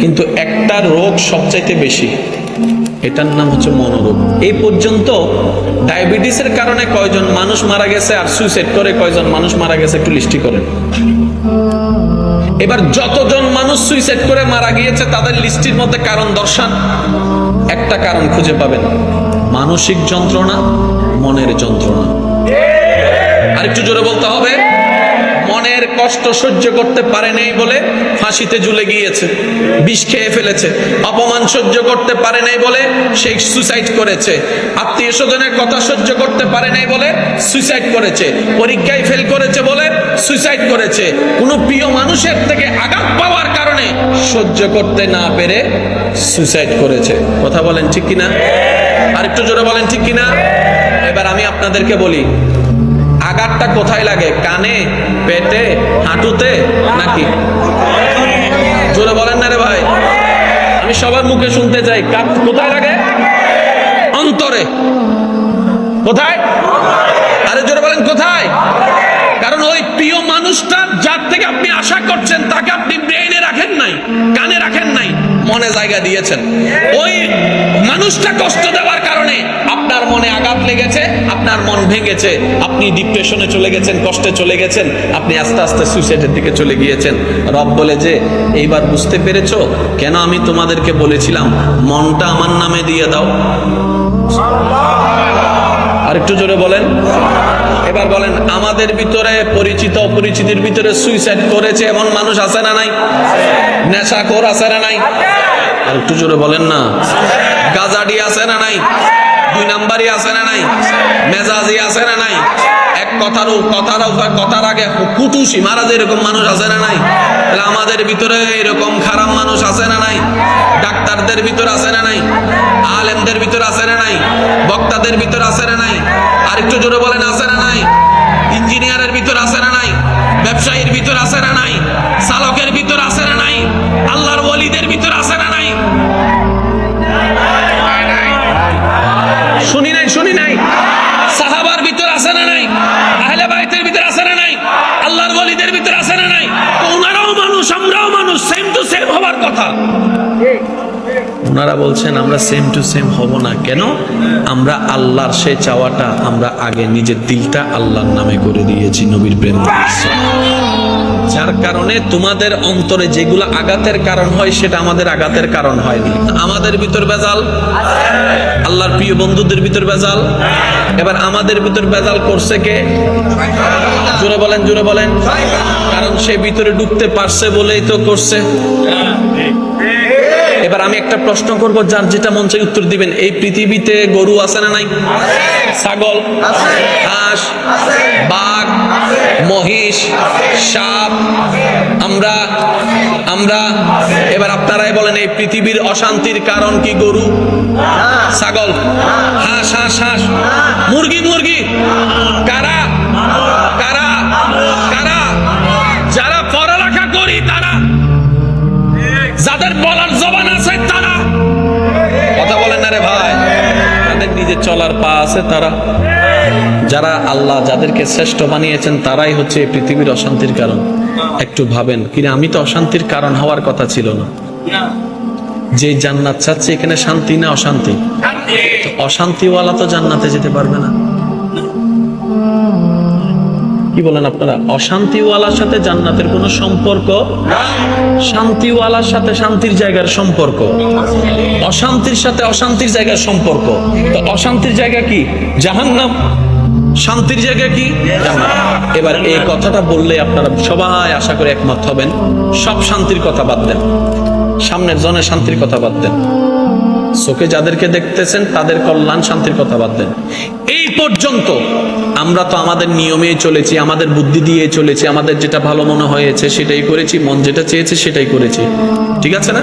কিন্তু একটা রোগ সবচাইতে বেশি, এটার নাম হচ্ছে মনোরোগ। এই পর্যন্ত ডায়াবেটিসের কারণে কয়জন মানুষ মারা গেছে আর সুইসাইড করে কয়জন মানুষ মারা গেছে একটু লিস্টি করেন। এবার যতজন মানুষ সুইসাইড করে মারা গিয়েছে, তাদের লিস্টির মধ্যে কারণ দর্শান। একটা কারণ খুঁজে পাবেন, মানসিক যন্ত্রণা, মনের যন্ত্রণা। আর একটু জোরে বলতে হবে মনের কষ্ট সহ্য করতে পারে নাই বলে ফাঁসিতে ঝুলে গিয়েছে, বিষ খেয়ে ফেলেছে, অপমান সহ্য করতে পারে নাই বলে সে সুসাইড করেছে, আত্মীয় স্বজনের কথা সহ্য করতে পারে নাই বলে সুইসাইড করেছে, পরীক্ষায় ফেল করেছে বলে সুইসাইড করেছে। কোনো প্রিয় মানুষের থেকে আঘাত পাওয়ার কারণে সহ্য করতে না পেরে সুইসাইড করেছে। কথা বলেন ঠিক কিনা? আরেকটু জোরে বলেন ঠিক কিনা? এবার আমি আপনাদেরকে বলি আঘাতটা কোথায় লাগে? কানে, পেটে, হাঁটুতে নাকি? জোরে বলেন না রে ভাই। আমি সবার মুখে শুনতে চাই। কোথায় লাগে? অন্তরে। কোথায়? আরে জোরে বলেন, কোথায়? কারণ ওই প্রিয় মানুষটা যার থেকে আপনি আশা করছেন, তাকে আপনি ব্রেইনে রাখেন নাই, কানে রাখেন নাই, মনে জায়গা দিয়েছেন। ওই মানুষটা কষ্ট দেওয়ার কারণে আপনার মনে আঘাত লেগেছে আপনার মন ভেঙেছে, আপনি ডিপ্রেশনে চলে গেছেন, কষ্টে চলে গেছেন, আপনি আস্তে আস্তে সুইসাইডের দিকে চলে গিয়েছেন। রব বলে যে, এইবার বুঝতে পেরেছ? কেন আমি তোমাদেরকে বলেছিলাম, মনটা আমার নামে দিয়ে দাও? আর একটু জোরে বলেন। এবার বলেন, আমাদের ভিতরে পরিচিত অপরিচিতির ভিতরে সুইসাইড করেছে এমন মানুষ আছে না নাই? নেশাখোর আছে না নাই? আর একটু জোরে বলেন না, গাজাডি আছে না নাই? দুই নাম্বারই আছে না নাই? মেজাজি আছে না নাই? এক কথার কথার কথার আগে কুটুসি মারা এরকম মানুষ আছে না নাই? তাহলে আমাদের ভিতরে এরকম খারাপ মানুষ আছে না নাই? ডাক্তারদের ভিতর আছে না নাই? আলেমদের ভিতর আছে না নাই? বক্তাদের ভিতর আমরাও মানুষ সেম টু সেম হবার কথা। ওনারা বলছেন, আমরা সেম টু সেম হব না। কেন? আমরা আল্লাহর সে চাওয়াটা আমরা আগে নিজের দিলটা আল্লাহর নামে করে দিয়েছি, নবীর প্রেম যার কারণে তোমাদের অন্তরে যেগুলো আঘাতের কারণ হয়, সেটা আমাদের আঘাতের কারণ হয়নি আমাদের ভিতর বেজাল আল্লাহর প্রিয় বন্ধুদের ভিতর বেজাল এবার আমাদের ভিতর বেজাল করছে কে? জোরে বলেন জোরে বলেন। কারণ সে ভিতরে ঢুকতে পারছে বলেই তো করছে। এবার আমি একটা প্রশ্ন করব, যার যেটা মন চাই উত্তর দিবেন। এই পৃথিবীতে গরু আছে না নাই? ছাগল, হাঁস, বাঘ, মহিষ, সাপ, আমরা আমরা, এবার আপনারাই বলেন, এই পৃথিবীর অশান্তির কারণ কি গরু? ছাগল, হাঁস হাঁস হাঁস। মুরগি মুরগি। কারা? কারা? কারা? যারা পড়ালেখা করি তারা, যাদের বলার চলার পা আছে তারা। যারা আল্লাহ যাদেরকে শ্রেষ্ঠ বানিয়েছেন, তারাই হচ্ছে পৃথিবীর অশান্তির কারণ। একটু ভাবেন কিনা আমি তো অশান্তির কারণ হওয়ার কথা ছিল না। যে জান্নাত চাচ্ছে, এখানে শান্তি না অশান্তি? অশান্তিওয়ালা তো জান্নাতে যেতে পারবে না। কি বলেন আপনারা? অশান্তিওয়ালার সাথে জান্নাতের কোনো সম্পর্ক? শান্তিওয়ালার সাথে শান্তির জায়গার সম্পর্ক। অশান্তির সাথে অশান্তির জায়গার সম্পর্ক। তো অশান্তির জায়গা কি? জাহান্নাম। শান্তির জায়গা কি? এবার এই কথাটা বললে আপনারা সবাই আশা করে একমত হবেন। সব শান্তির কথা বাদ দেন। সামনের জনের শান্তির কথা বাদ দেন। চোখে যাদেরকে দেখতেছেন, তাদের কল্যাণ, শান্তির কথা বাদ দেন। এই পর্যন্ত আমরা তো আমাদের নিয়মে চলেছি, আমাদের বুদ্ধি দিয়ে চলেছি, আমাদের যেটা ভালো মনে হয়েছে সেটাই করেছি, মন যেটা চেয়েছে সেটাই করেছি। ঠিক আছে না?